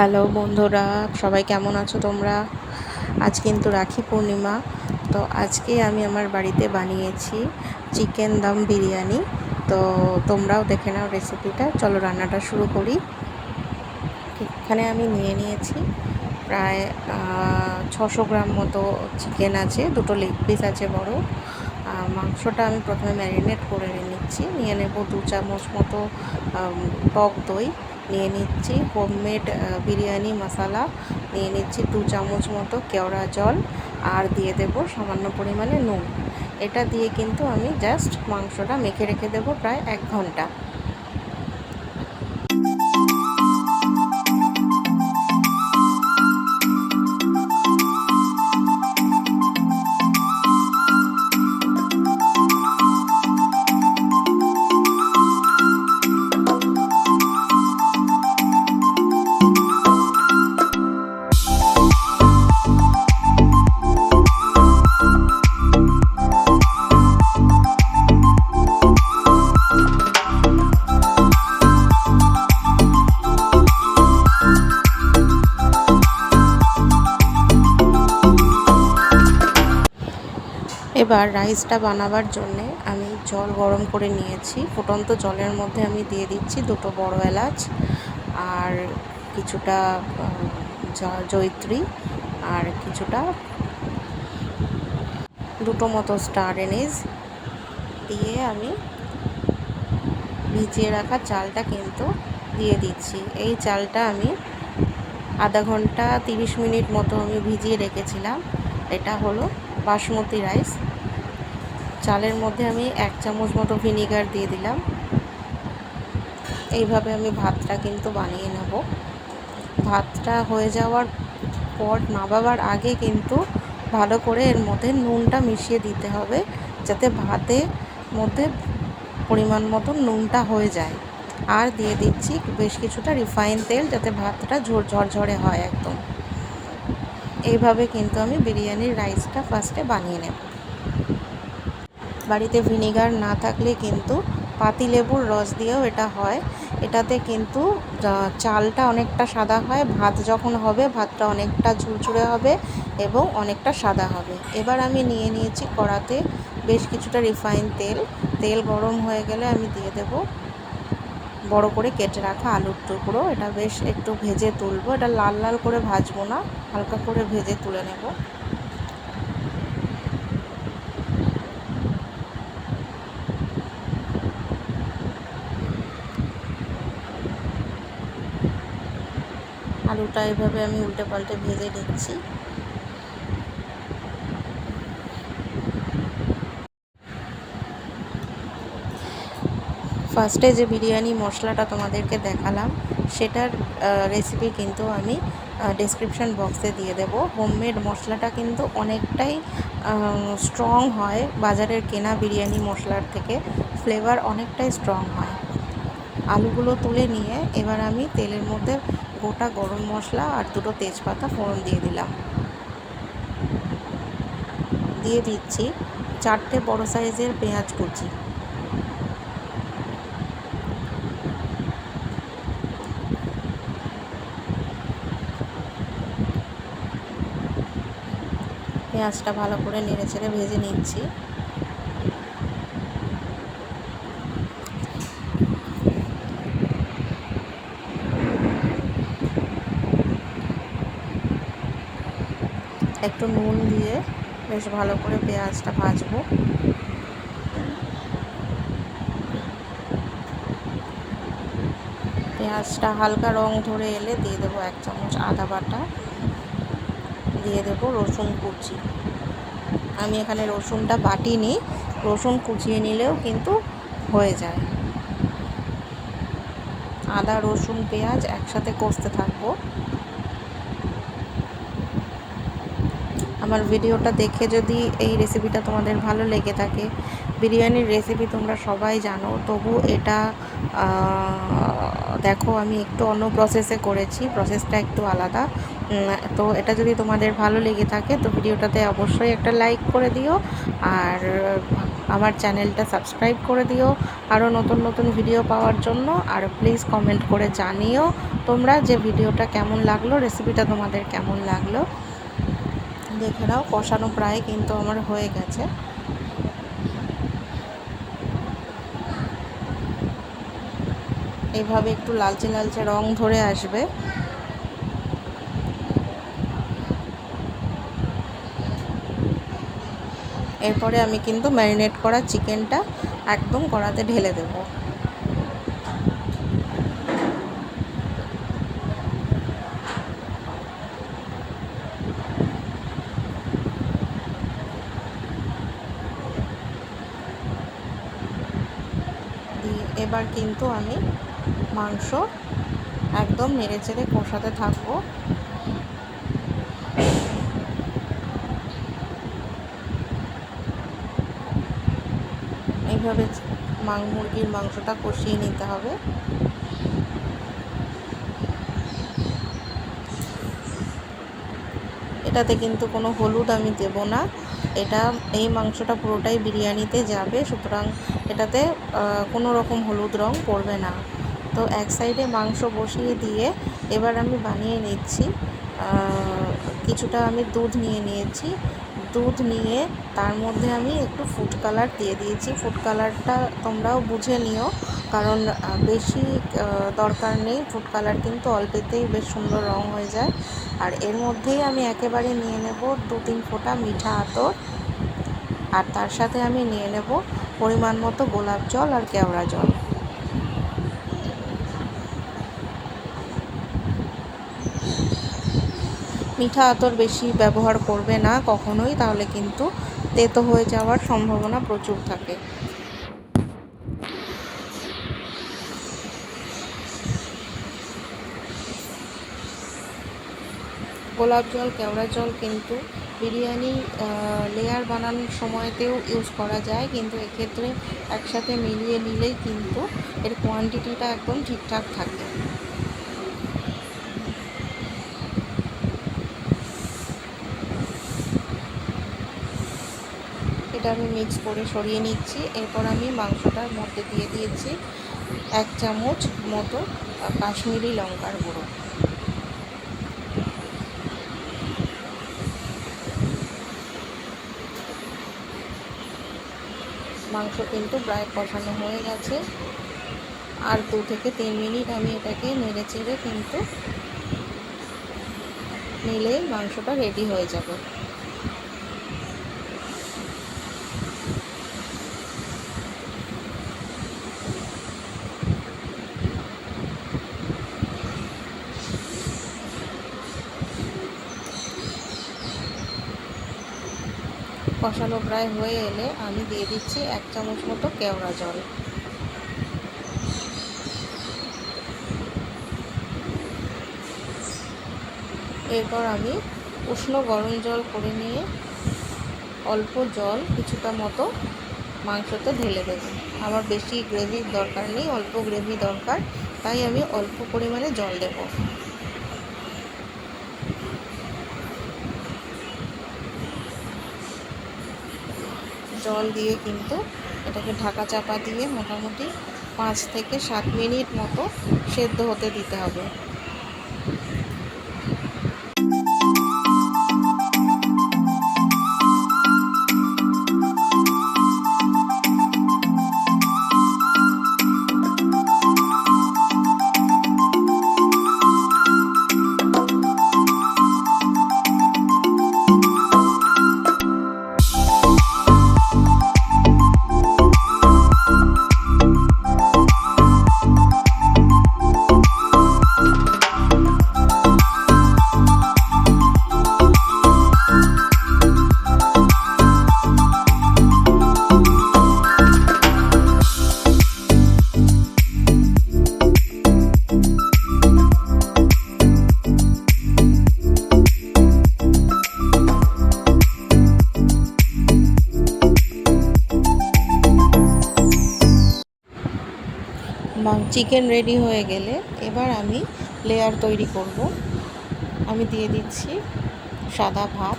Hello বন্ধুরা, সবাই কেমন আছো তোমরা? আজ কিন্তু রাখি পূর্ণিমা, তো আজকে আমি আমার বাড়িতে বানিয়েছি চিকেন দম বিরিয়ানি। তো তোমরাও দেখে নাও রেসিপিটা। চলো রান্নাটা শুরু করি। এখানে আমি নিয়ে নিয়েছি প্রায় ছশো গ্রাম মতো চিকেন আছে, দুটো লেগ পিস আছে বড়। মাংসটা আমি প্রথমে ম্যারিনেট করে নিচ্ছি। নিয়ে নেব দু চামচ মতো টক দই। নিয়ে নিচ্ছি। হোমমেড বিরিয়ানি, মশালা নিয়ে নিচ্ছি দু চামচ মতো কেওড়া জল আর দিয়ে দেব সামান্য পরিমাণে নুন। এটা দিয়ে কিন্তু আমি জাস্ট মাংসটা মেখে রেখে দেব প্রায় এক ঘণ্টা। এবার রাইসটা বানাবার জন্যে আমি জল গরম করে নিয়েছি। ফুটন্ত জলের মধ্যে আমি দিয়ে দিচ্ছি দুটো বড় এলাচ আর কিছুটা জৈত্রী আর কিছুটা দুটো মতো স্টার এনিজ দিয়ে আমি ভিজিয়ে রাখা চালটা কিন্তু দিয়ে দিচ্ছি। এই চালটা আমি আধা ঘণ্টা তিরিশ মিনিট মতো আমি ভিজিয়ে রেখেছিলাম। এটা হলো বাসমতি রাইস। চালের মধ্যে আমি এক চামচ মতো ভিনিগার দিয়ে দিলাম। এইভাবে আমি ভাতটা কিন্তু বানিয়ে নেব। ভাতটা হয়ে যাওয়ার পর নামাবার আগে কিন্তু ভালো করে এর মধ্যে নুনটা মিশিয়ে দিতে হবে, যাতে ভাতের মধ্যে পরিমাণ মতো নুনটা হয়ে যায়। আর দিয়ে দিচ্ছি বেশ কিছুটা রিফাইন তেল, যাতে ভাতটা ঝোর, ঝরঝরে হয় একদম। এইভাবে কিন্তু আমি বিরিয়ানির রাইসটা ফার্স্টে বানিয়ে নেব। বাড়িতে ভিনিগার না থাকলে কিন্তু পাতিলেবুর রস দিয়েও এটা হয়। এটাতে কিন্তু চালটা অনেকটা সাদা হয়, ভাত যখন হবে ভাতটা অনেকটা ঝুরঝুরে হবে এবং অনেকটা সাদা হবে। এবার আমি নিয়ে নিয়েছি কড়াতে বেশ কিছুটা রিফাইন তেল। তেল গরম হয়ে গেলে আমি দিয়ে দেব বড় করে কেটে রাখা আলুর টুকরো। এটা বেশ একটু ভেজে তুলবো। এটা লাল লাল করে ভাজবো না, হালকা করে ভেজে তুলে নেব। আলুটা এভাবে আমি উল্টে পাল্টে ভেজে নিচ্ছি। ফার্স্টে যে বিরিয়ানি মশলাটা তোমাদেরকে দেখালাম, সেটার রেসিপি কিন্তু আমি ডেসক্রিপশান বক্সে দিয়ে দেব। হোমমেড মশলাটা কিন্তু অনেকটাই স্ট্রং হয় বাজারের কেনা বিরিয়ানি মশলার থেকে। ফ্লেভার অনেকটাই স্ট্রং হয়। আলুগুলো তুলে নিয়ে এবার আমি তেলের মধ্যে গোটা গরম মশলা আর দুটো তেজপাতা ফোড়ন দিয়ে দিলাম। দিয়ে দিচ্ছি চারটে বড় সাইজের পেঁয়াজ কুচি। পেঁয়াজটা ভালো করে নেড়ে চেড়ে ভেজে নিচ্ছি। একটু নুন দিয়ে বেশ ভালো করে পেঁয়াজটা ভাজবো। পেঁয়াজটা হালকা রং ধরে এলে দিয়ে দেবো এক চামচ আদা বাটা, দিয়ে দেবো রসুন কুচি। আমি এখানে রসুনটা বাটিনি, রসুন কুচিয়ে নিলেও কিন্তু হয়ে যায়। আদা, রসুন, পেঁয়াজ একসাথে কষতে থাকব। আমার ভিডিওটা দেখে যদি এই রেসিপিটা তোমাদের ভালো লেগে থাকে, বিরিয়ানির রেসিপি তোমরা সবাই জানো, তবু এটা দেখো আমি একটু অন্য প্রসেসে করেছি প্রসেসটা একটু আলাদা। তো এটা যদি তোমাদের ভালো লেগে থাকে, তো ভিডিওটাতে অবশ্যই একটা লাইক করে দিও, আর আমার চ্যানেলটা সাবস্ক্রাইব করে দিও। আরও নতুন নতুন ভিডিও পাওয়ার জন্য, আর প্লিজ কমেন্ট করে জানিও তোমরা যে ভিডিওটা কেমন লাগল রেসিপিটা তোমাদের কেমন লাগল। দেখে নাও কষানো প্রায় কিন্তু আমার হয়ে গেছে। এইভাবে একটু লালচে লালচে রং ধরে আসবে। এরপরে আমি কিন্তু ম্যারিনেট করা চিকেনটা একদম কড়াতে ঢেলে দেব। এবার কিন্তু আমি মাংস একদম নেড়ে চেড়ে কষাতে থাকব। এইভাবে মুরগির মাংসটা কষিয়ে নিতে হবে। এটাতে কিন্তু কোনো হলুদ আমি দেব না। এটা, এই মাংসটা পুরোটাই বিরিয়ানিতে যাবে, সুতরাং এটাতে কোনো রকম হলুদ রং পড়বে না। তো এক সাইডে মাংস বসিয়ে দিয়ে এবার আমি বানিয়ে নিচ্ছি। কিছুটা আমি দুধ নিয়ে নিয়েছি। দুধ নিয়ে তার মধ্যে আমি একটু ফুড কালার দিয়ে দিয়েছি। ফুড কালারটা তোমরাও বুঝে নিও, কারণ বেশি দরকার নেই। ফুড কালার কিন্তু অল্পেতেই বেশ সুন্দর রং হয়ে যায়। আর এর মধ্যেই আমি একেবারে নিয়ে নেব দু তিন ফোঁটা মিঠা আতর। আর তার সাথে আমি নিয়ে নেব পরিমাণ মতো গোলাপ জল আর কেওড়া জল। মিঠা আতর বেশি ব্যবহার করবে না কখনোই, তাহলে কিন্তু তেতো হয়ে যাওয়ার সম্ভাবনা প্রচুর থাকে। গোলাপ জল, কেওড়া জল কিন্তু বিরিয়ানি লেয়ার বানানোর সময়তেও ইউজ করা যায়, কিন্তু এক্ষেত্রে একসাথে মিলিয়ে নিলেই কিন্তু এর কোয়ান্টিটিটা একদম ঠিকঠাক থাকে। এটা আমি মিক্স করে সরিয়ে নিচ্ছি। এরপর আমি মাংসটার মধ্যে দিয়ে দিয়েছি এক চামচ মতো কাশ্মীরি লঙ্কার গুঁড়ো। মাংস কিন্তু প্রায় কষানো হয়ে গেছে। আর দু থেকে তিন মিনিট আমি এটাকে নেড়ে চেড়ে কিন্তু নিলে মাংসটা রেডি হয়ে যাবে। কষানো প্রায় হয়ে এলে আমি দিয়ে দিচ্ছি এক চামচ মতো কেওড়া জল। এরপর আমি উষ্ণ গরম জল করে নিয়ে অল্প জল কিছুটা মতো মাংসতে ঢেলে দেবো। আমার বেশি গ্রেভির দরকার নেই, অল্প গ্রেভি দরকার, তাই আমি অল্প পরিমাণে জল দেবো। জল দিয়ে কিন্তু এটাকে ঢাকা চাপা দিয়ে মোটামুটি পাঁচ থেকে সাত মিনিট মতো সেদ্ধ হতে দিতে হবে। চিকেন রেডি হয়ে গেলে এবার আমি লেয়ার তৈরি করব। আমি দিয়ে দিচ্ছি সাদা ভাত।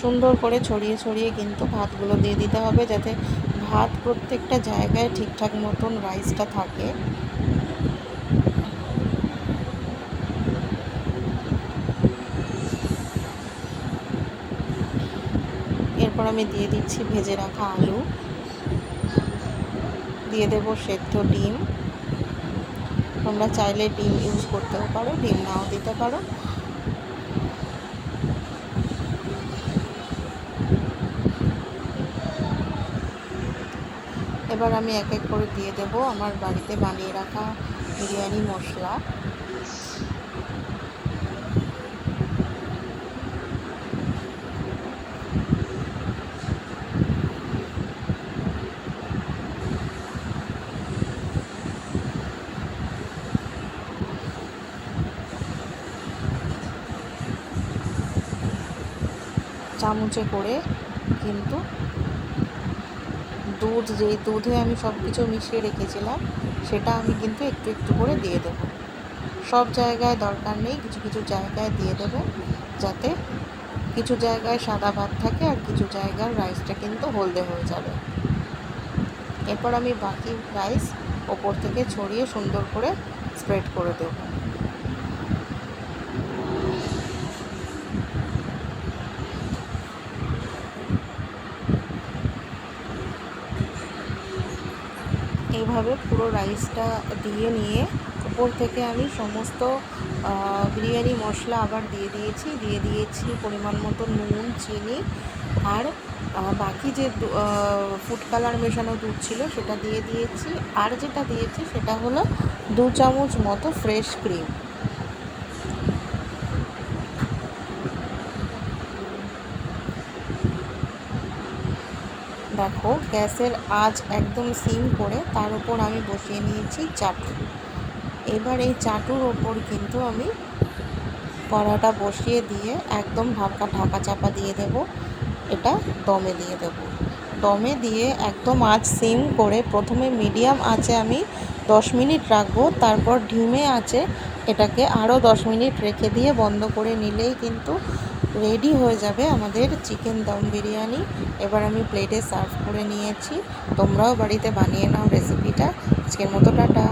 সুন্দর করে ছড়িয়ে ছড়িয়ে কিন্তু ভাতগুলো দিয়ে দিতে হবে যাতে ভাত প্রত্যেকটা জায়গায় ঠিকঠাক মতন রাইসটা থাকে। এরপর আমি দিয়ে দিচ্ছি ভেজে রাখা আলু। দিয়ে দেবো সেদ্ধ ডিম। তোমরা চাইলে ডিম ইউজ করতেও পারো, ডিম নাও দিতে পারো। এবার আমি এক এক করে দিয়ে দেব আমার বাড়িতে বানিয়ে রাখা বিরিয়ানি মশলা। চামচে করে, কিন্তু দুধ, যেই দুধে আমি সব কিছু মিশিয়ে রেখেছিলাম, সেটা আমি কিন্তু একটু একটু করে দিয়ে দেবো। সব জায়গায় দরকার নেই, কিছু কিছু জায়গায় দিয়ে দেবো, যাতে কিছু জায়গায় সাদা ভাত থাকে আর কিছু জায়গার রাইসটা কিন্তু হলদে হয়ে যাবে। এরপর আমি বাকি রাইস ওপর থেকে ছড়িয়ে সুন্দর করে স্প্রেড করে দেবো। এইভাবে পুরো রাইসটা দিয়ে নিয়ে উপর থেকে আমি সমস্ত বিরিয়ানি মশলা আবার দিয়ে দিয়েছি। দিয়ে দিয়েছি পরিমাণ মতো নুন, চিনি আর বাকি যে ফুড কালার মেশানো দুধ ছিল সেটা দিয়ে দিয়েছি। আর যেটা দিয়েছি সেটা হলো দু চামচ মতো ফ্রেশ ক্রিম দেখো, গ্যাসের আঁচ একদম সিম করে তার উপর আমি বসিয়ে নিয়েছি চাটু এবার এই চাটুর ওপর কিন্তু আমি কড়াটা বসিয়ে দিয়ে একদম ভাবকা ঢাকা চাপা দিয়ে দেব। এটা দমে দিয়ে দেব। দমে দিয়ে একদম আঁচ সিম করে প্রথমে মিডিয়াম আঁচে আমি দশ মিনিট রাখব, তারপর ঢিমে আঁচে এটাকে আরও দশ মিনিট রেখে দিয়ে বন্ধ করে নিলেই কিন্তু রেডি হয়ে যাবে আমাদের চিকেন দম বিরিয়ানি। এবার আমি প্লেটে সার্ভ করে নিয়েছি। তোমরাও বাড়িতে বানিয়ে নাও রেসিপিটা আজকের মতো টাটা।